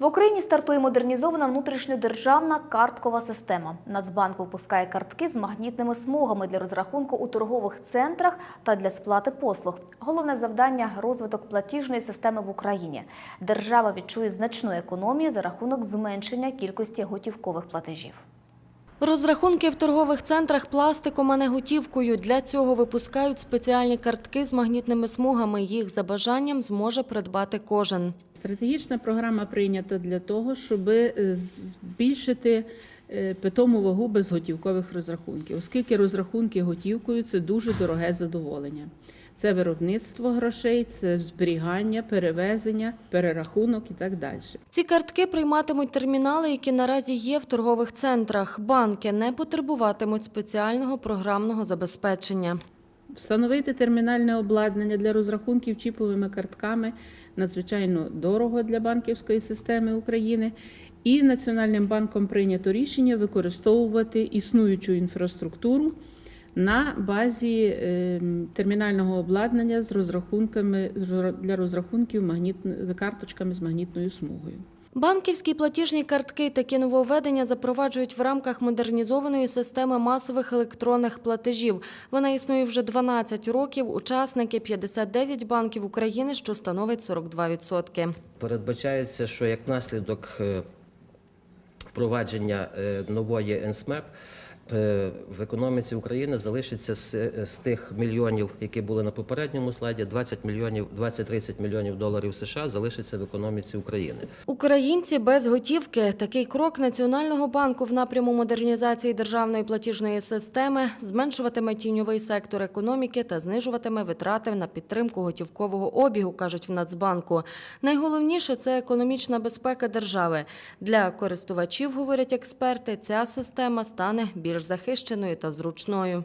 В Україні стартує модернізована внутрішньодержавна карткова система. Нацбанк випускає картки з магнітними смугами для розрахунку у торгових центрах та для сплати послуг. Головне завдання розвиток платіжної системи в Україні. Держава відчує значну економію за рахунок зменшення кількості готівкових платежів. Розрахунки в торгових центрах пластиком, а не готівкою. Для цього випускають спеціальні картки з магнітними смугами. Їх за бажанням зможе придбати кожен. Стратегічна програма прийнята для того, щоб е, збільшити питому вагу безготівкових розрахунків, оскільки розрахунки готівкою це дуже дороге задоволення. Це виробництво грошей, це зберігання, перевезення, перерахунок і так далі. Ці картки прийматимуть термінали, які наразі є в торгових центрах. Банки не потребуватимуть спеціального програмного забезпечення. Встановити термінальне обладнання для розрахунків чіповими картками надзвичайно дорого для банківської системи України. І Національним банком прийнято рішення використовувати існуючу інфраструктуру на базі ем, термінального обладнання з розрахунками для розрахунків магнітно- карточками з магнітною смугою. Банківські платіжні картки такі нововведення запроваджують в рамках модернізованої системи масових електронних платежів. Вона існує вже 12 років. Учасники 59 банків України, що становить 42%. Передбачається, що як наслідок е, впровадження е, нової НСМЕП в економіці України залишиться з, з тих мільйонів, які були на попередньому слайді, 20 мільйонів, 20-30 мільйонів доларів США залишиться в економіці України. Українці без готівки. Такий крок Національного банку в напряму модернізації державної платіжної системи зменшуватиме тіньовий сектор економіки та знижуватиме витрати на підтримку готівкового обігу, кажуть в Нацбанку. Найголовніше це економічна безпека держави. Для користувачів, говорять експерти, ця система стане більш захищеною та зручною.